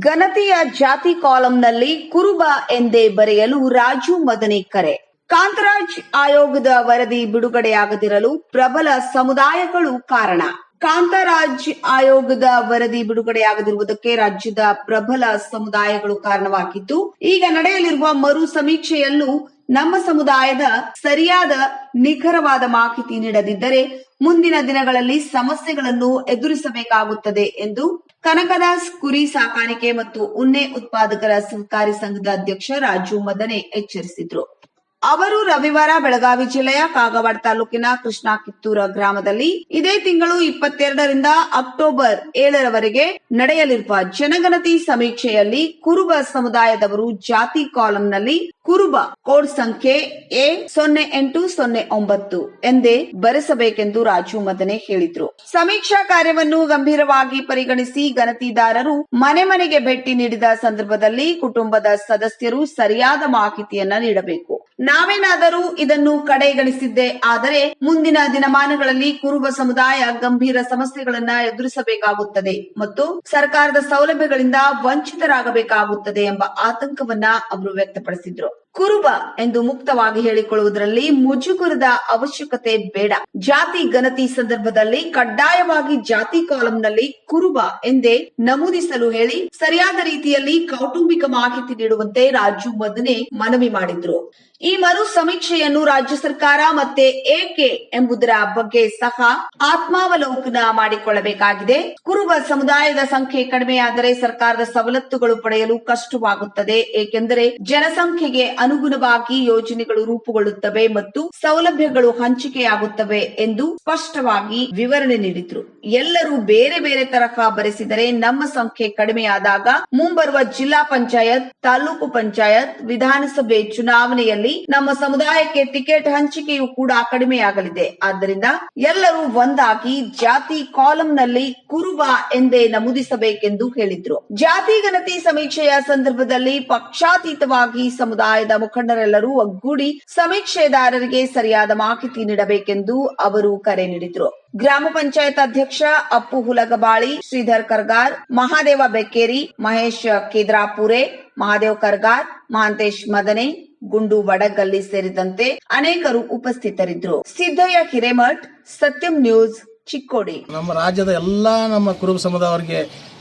ಘನತೆಯ ಜಾತಿ ಕಾಲಂನಲ್ಲಿ ಕುರುಬ ಎಂದೇ ಬರೆಯಲು ರಾಜು ಮದನಿ ಕರೆ. ಕಾಂತರಾಜ್ ಆಯೋಗದ ವರದಿ ಬಿಡುಗಡೆಯಾಗದಿರಲು ಪ್ರಬಲ ಸಮುದಾಯಗಳು ಕಾರಣ. ಕಾಂತರಾಜ್ ಆಯೋಗದ ವರದಿ ಬಿಡುಗಡೆಯಾಗದಿರುವುದಕ್ಕೆ ರಾಜ್ಯದ ಪ್ರಬಲ ಸಮುದಾಯಗಳು ಕಾರಣವಾಗಿದ್ದು, ಈಗ ನಡೆಯಲಿರುವ ಮರು ಸಮೀಕ್ಷೆಯಲ್ಲೂ ನಮ್ಮ ಸಮುದಾಯದ ಸರಿಯಾದ ನಿಖರವಾದ ಮಾಹಿತಿ ನೀಡದಿದ್ದರೆ ಮುಂದಿನ ದಿನಗಳಲ್ಲಿ ಸಮಸ್ಯೆಗಳನ್ನು ಎದುರಿಸಬೇಕಾಗುತ್ತದೆ ಎಂದು ಕನಕದಾಸ್ ಕುರಿ ಸಾಕಾಣಿಕೆ ಮತ್ತು ಉನ್ನೆ ಉತ್ಪಾದಕರ ಸಹಕಾರಿ ಸಂಘದ ಅಧ್ಯಕ್ಷ ರಾಜು ಮದನೆ ಎಚ್ಚರಿಸಿದ್ರು. ಅವರು ರವಿವಾರ ಬೆಳಗಾವಿ ಜಿಲ್ಲೆಯ ಕಾಗವಾಡ ತಾಲೂಕಿನ ಕೃಷ್ಣಾ ಕಿತ್ತೂರ ಗ್ರಾಮದಲ್ಲಿ ಇದೇ ತಿಂಗಳು ಇಪ್ಪತ್ತೆರಡರಿಂದ ಅಕ್ಟೋಬರ್ ಏಳರವರೆಗೆ ನಡೆಯಲಿರುವ ಜನಗಣತಿ ಸಮೀಕ್ಷೆಯಲ್ಲಿ ಕುರುಬ ಸಮುದಾಯದವರು ಜಾತಿ ಕಾಲಂನಲ್ಲಿ ಕುರುಬ ಕೋಡ್ ಸಂಖ್ಯೆ ಎ ಸೊನ್ನೆ ಎಂಟು ಸೊನ್ನೆ ಒಂಬತ್ತು ಎಂದೇ ಬರೆಸಬೇಕೆಂದು ರಾಜು ಮದನೆ ಹೇಳಿದ್ರು. ಸಮೀಕ್ಷಾ ಕಾರ್ಯವನ್ನು ಗಂಭೀರವಾಗಿ ಪರಿಗಣಿಸಿ ಗಣತಿದಾರರು ಮನೆ ಮನೆಗೆ ಭೇಟಿ ನೀಡಿದ ಸಂದರ್ಭದಲ್ಲಿ ಕುಟುಂಬದ ಸದಸ್ಯರು ಸರಿಯಾದ ಮಾಹಿತಿಯನ್ನ ನೀಡಬೇಕು. ನಾವೇನಾದರೂ ಇದನ್ನು ಕಡೆಗಣಿಸಿದ್ದೆ ಆದರೆ ಮುಂದಿನ ದಿನಮಾನಗಳಲ್ಲಿ ಕುರುಬ ಸಮುದಾಯ ಗಂಭೀರ ಸಮಸ್ಯೆಗಳನ್ನ ಎದುರಿಸಬೇಕಾಗುತ್ತದೆ ಮತ್ತು ಸರ್ಕಾರದ ಸೌಲಭ್ಯಗಳಿಂದ ವಂಚಿತರಾಗಬೇಕಾಗುತ್ತದೆ ಎಂಬ ಆತಂಕವನ್ನ ಅವರು ವ್ಯಕ್ತಪಡಿಸಿದ್ರು. ಕುರುಬ ಎಂದು ಮುಕ್ತವಾಗಿ ಹೇಳಿಕೊಳ್ಳುವುದರಲ್ಲಿ ಮುಜುಗುರದ ಅವಶ್ಯಕತೆ ಬೇಡ. ಜಾತಿ ಗಣತಿ ಸಂದರ್ಭದಲ್ಲಿ ಕಡ್ಡಾಯವಾಗಿ ಜಾತಿ ಕಾಲಂನಲ್ಲಿ ಕುರುಬ ಎಂದೇ ನಮೂದಿಸಲು ಹೇಳಿ ಸರಿಯಾದ ರೀತಿಯಲ್ಲಿ ಕೌಟುಂಬಿಕ ಮಾಹಿತಿ ನೀಡುವಂತೆ ರಾಜು ಮದನೆ ಮನವಿ ಮಾಡಿದ್ರು. ಈ ಮರು ಸಮೀಕ್ಷೆಯನ್ನು ರಾಜ್ಯ ಸರ್ಕಾರ ಮತ್ತೆ ಏಕೆ ಎಂಬುದರ ಬಗ್ಗೆ ಸಹ ಆತ್ಮಾವಲೋಕನ ಮಾಡಿಕೊಳ್ಳಬೇಕಾಗಿದೆ. ಕುರುಬ ಸಮುದಾಯದ ಸಂಖ್ಯೆ ಕಡಿಮೆಯಾದರೆ ಸರ್ಕಾರದ ಸವಲತ್ತುಗಳು ಪಡೆಯಲು ಕಷ್ಟವಾಗುತ್ತದೆ. ಏಕೆಂದರೆ ಜನಸಂಖ್ಯೆಗೆ ಅನುಗುಣವಾಗಿ ಯೋಜನೆಗಳು ರೂಪುಗೊಳ್ಳುತ್ತವೆ ಮತ್ತು ಸೌಲಭ್ಯಗಳು ಹಂಚಿಕೆಯಾಗುತ್ತವೆ ಎಂದು ಸ್ಪಷ್ಟವಾಗಿ ವಿವರಣೆ ನೀಡಿದ್ರು. ಎಲ್ಲರೂ ಬೇರೆ ಬೇರೆ ತರಹ ಬರೆಸಿದರೆ ನಮ್ಮ ಸಂಖ್ಯೆ ಕಡಿಮೆಯಾದಾಗ ಮುಂಬರುವ ಜಿಲ್ಲಾ ಪಂಚಾಯತ್, ತಾಲೂಕು ಪಂಚಾಯತ್, ವಿಧಾನಸಭೆ ಚುನಾವಣೆಯಲ್ಲಿ ನಮ್ಮ ಸಮುದಾಯಕ್ಕೆ ಟಿಕೆಟ್ ಹಂಚಿಕೆಯು ಕೂಡ ಕಡಿಮೆಯಾಗಲಿದೆ. ಆದ್ದರಿಂದ ಎಲ್ಲರೂ ಒಂದಾಗಿ ಜಾತಿ ಕಾಲಂನಲ್ಲಿ ಕುರುಬ ಎಂದೇ ನಮೂದಿಸಬೇಕೆಂದು ಹೇಳಿದ್ರು. ಜಾತಿ ಗಣತಿ ಸಮೀಕ್ಷೆಯ ಸಂದರ್ಭದಲ್ಲಿ ಪಕ್ಷಾತೀತವಾಗಿ ಸಮುದಾಯದ ಮುಖಂಡರೆಲ್ಲರೂ ಒಗ್ಗೂಡಿ ಸಮೀಕ್ಷೆದಾರರಿಗೆ ಸರಿಯಾದ ಮಾಹಿತಿ ನೀಡಬೇಕೆಂದು ಅವರು ಕರೆ ನೀಡಿದ್ರು. ಗ್ರಾಮ ಪಂಚಾಯತ್ ಅಧ್ಯಕ್ಷ ಅಪ್ಪು ಹುಲಗಬಾಳಿ, ಶ್ರೀಧರ್ ಕರ್ಗಾರ್, ಮಹಾದೇವ ಬೆಕ್ಕೇರಿ, ಮಹೇಶ್ ಕೇದ್ರಾಪುರೆ, ಮಹಾದೇವ್ ಕರ್ಗಾರ್ ಮಹಾಂತೇಶ್ ಮದನೆ, ಗುಂಡು ವಡಗಲ್ಲಿ ಸೇರಿದಂತೆ ಅನೇಕರು ಉಪಸ್ಥಿತರಿದ್ದರು. ಸಿದ್ದಯ್ಯ ಹಿರೇಮಠ್, ಸತ್ಯಂ ನ್ಯೂಸ್, ಚಿಕ್ಕೋಡಿ. ನಮ್ಮ ರಾಜ್ಯದ ಎಲ್ಲಾ ನಮ್ಮ ಕುರುಬ ಸಮುದಾಯವರಿಗೆ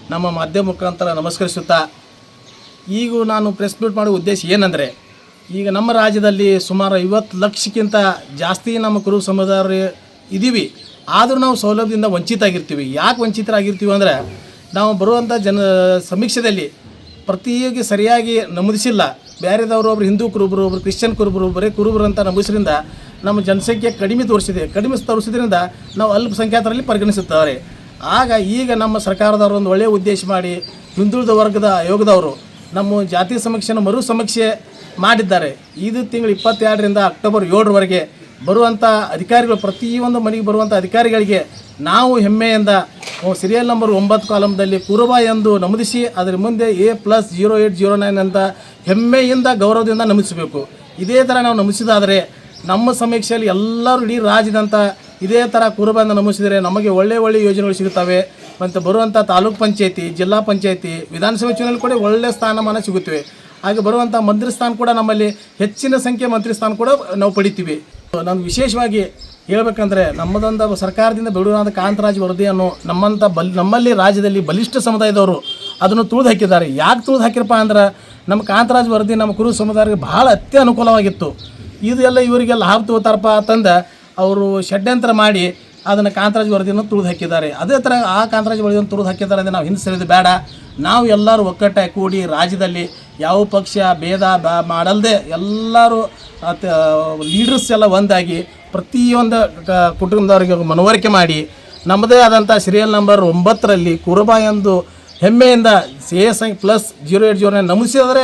ನಮ್ಮ ಮಾಧ್ಯಮ ಮುಖಾಂತರ ನಮಸ್ಕರಿಸುತ್ತಾ, ಈಗ ನಾನು ಪ್ರೆಸ್ ಮೀಟ್ ಮಾಡೋ ಉದ್ದೇಶ ಏನಂದರೆ ಈಗ ನಮ್ಮ ರಾಜ್ಯದಲ್ಲಿ ಸುಮಾರು ಐವತ್ತು ಲಕ್ಷಕ್ಕಿಂತ ಜಾಸ್ತಿ ನಮ್ಮ ಕುರುಬ ಸಮುದಾಯ ಇದ್ದೀವಿ ಆದರೂ ನಾವು ಸೌಲಭ್ಯದಿಂದ ವಂಚಿತ ಆಗಿರ್ತೀವಿ ಯಾಕೆ ವಂಚಿತರಾಗಿರ್ತೀವಿ ಅಂದರೆ ನಾವು ಬರುವಂಥ ಜನ ಸಮೀಕ್ಷೆಯಲ್ಲಿ ಪ್ರತಿಯಾಗಿ ಸರಿಯಾಗಿ ನಮೂದಿಸಿಲ್ಲ. ಬೇರೆದವರು ಒಬ್ರು ಹಿಂದೂ ಕುರುಬರು ಒಬ್ರು ಕ್ರಿಶ್ಚಿಯನ್ ಕುರುಬರು ಬರೀ ಕುರುಬರು ಅಂತ ನಮಗಿಸಿದ್ರಿಂದ ನಮ್ಮ ಜನಸಂಖ್ಯೆ ಕಡಿಮೆ ತೋರಿಸಿದೆ. ಕಡಿಮೆ ತೋರಿಸಿದ್ರಿಂದ ನಾವು ಅಲ್ಪಸಂಖ್ಯಾತರಲ್ಲಿ ಪರಿಗಣಿಸುತ್ತಾರೆ. ಆಗ ಈಗ ನಮ್ಮ ಸರ್ಕಾರದವರು ಒಂದು ಒಳ್ಳೆಯ ಉದ್ದೇಶ ಮಾಡಿ ಹಿಂದುಳಿದ ವರ್ಗದ ಆಯೋಗದವರು ನಮ್ಮ ಜಾತಿ ಸಮೀಕ್ಷೆನ ಮರು ಸಮೀಕ್ಷೆ ಮಾಡಿದ್ದಾರೆ. ಇದು ತಿಂಗಳು ಇಪ್ಪತ್ತೆರಡರಿಂದ ಅಕ್ಟೋಬರ್ ಏಳರವರೆಗೆ ಬರುವಂಥ ಅಧಿಕಾರಿಗಳು, ಪ್ರತಿಯೊಂದು ಮನೆಗೆ ಬರುವಂಥ ಅಧಿಕಾರಿಗಳಿಗೆ ನಾವು ಹೆಮ್ಮೆಯಿಂದ ಸೀರಿಯಲ್ ನಂಬರ್ ಒಂಬತ್ತು ಕಾಲಮ್ದಲ್ಲಿ ಕುರುಬ ಎಂದು ನಮೂದಿಸಿ, ಅದರ ಮುಂದೆ A plus zero eight zero nine ಅಂತ ಹೆಮ್ಮೆಯಿಂದ, ಗೌರವದಿಂದ ನಮಿಸಬೇಕು ಇದೇ ಥರ ನಾವು ನಮಿಸಿದಾದರೆ ನಮ್ಮ ಸಮೀಕ್ಷೆಯಲ್ಲಿ ಎಲ್ಲರೂ ಇಡೀ ರಾಜ್ಯದಂಥ ಇದೇ ಥರ ಕುರುಬಂದ ನಮಿಸಿದರೆ ನಮಗೆ ಒಳ್ಳೆ ಒಳ್ಳೆ ಯೋಜನೆಗಳು ಸಿಗುತ್ತವೆ. ಮತ್ತು ಬರುವಂಥ ತಾಲೂಕ್ ಪಂಚಾಯತಿ, ಜಿಲ್ಲಾ ಪಂಚಾಯತಿ, ವಿಧಾನಸಭೆ ಚುನಾವಣೆ ಕೂಡ ಒಳ್ಳೆಯ ಸ್ಥಾನಮಾನ ಸಿಗುತ್ತವೆ. ಹಾಗೆ ಬರುವಂಥ ಮಂತ್ರಿ ಸ್ಥಾನ ಕೂಡ ನಮ್ಮಲ್ಲಿ ಹೆಚ್ಚಿನ ಸಂಖ್ಯೆ ಮಂತ್ರಿ ಸ್ಥಾನ ಕೂಡ ನಾವು ಪಡಿತೀವಿ. ನಾನು ವಿಶೇಷವಾಗಿ ಹೇಳ್ಬೇಕಂದ್ರೆ ನಮ್ಮದೊಂದು ಸರ್ಕಾರದಿಂದ ಬಿಡುವಾದ ಕಾಂತರಾಜ್ ವರದಿಯನ್ನು ನಮ್ಮಂಥ ಬಲ್, ನಮ್ಮಲ್ಲಿ ರಾಜ್ಯದಲ್ಲಿ ಬಲಿಷ್ಠ ಸಮುದಾಯದವರು ಅದನ್ನು ತುಳಿದು ಹಾಕಿದ್ದಾರೆ. ಯಾಕೆ ತುಳಿದು ಹಾಕಿರಪ್ಪ ಅಂದ್ರೆ ನಮ್ಮ ಕಾಂತರಾಜ್ ವರದಿ ನಮ್ಮ ಕುರು ಸಮುದಾಯಕ್ಕೆ ಭಾಳ ಅತ್ಯ ಅನುಕೂಲವಾಗಿತ್ತು ಇದು ಎಲ್ಲ ಇವರಿಗೆಲ್ಲ ಲಾಭ ತಗೋತಾರಪ್ಪ ಅಂತಂದು ಅವರು ಷಡ್ಯಂತ್ರ ಮಾಡಿ ಅದನ್ನು ಕಾಂತರಾಜ್ ವರದಿಯನ್ನು ತುಳಿದು ಹಾಕಿದ್ದಾರೆ. ಅದೇ ಥರ ಆ ಕಾಂತರಾಜ್ ವರದಿಯನ್ನು ತುಳಿದು ಹಾಕಿದ್ದಾರೆ ಅಂದರೆ ನಾವು ಹಿಂದೆ ಬೇಡ. ನಾವು ಎಲ್ಲರೂ ಒಕ್ಕಟ್ಟಾಗಿ ಕೂಡಿ ರಾಜ್ಯದಲ್ಲಿ ಯಾವ ಪಕ್ಷ ಭೇದ ಬ ಮಾಡಲ್ದೆ ಎಲ್ಲರೂ ಲೀಡರ್ಸ್ ಎಲ್ಲ ಒಂದಾಗಿ ಪ್ರತಿಯೊಂದು ಕುಟುಂಬದವರಿಗೆ ಮನವರಿಕೆ ಮಾಡಿ, ನಮ್ಮದೇ ಆದಂಥ ಸೀರಿಯಲ್ ನಂಬರ್ ಒಂಬತ್ತರಲ್ಲಿ ಕುರುಬ ಎಂದು ಹೆಮ್ಮೆಯಿಂದ C S I plus zero eight zero ನಮೂಸಿದರೆ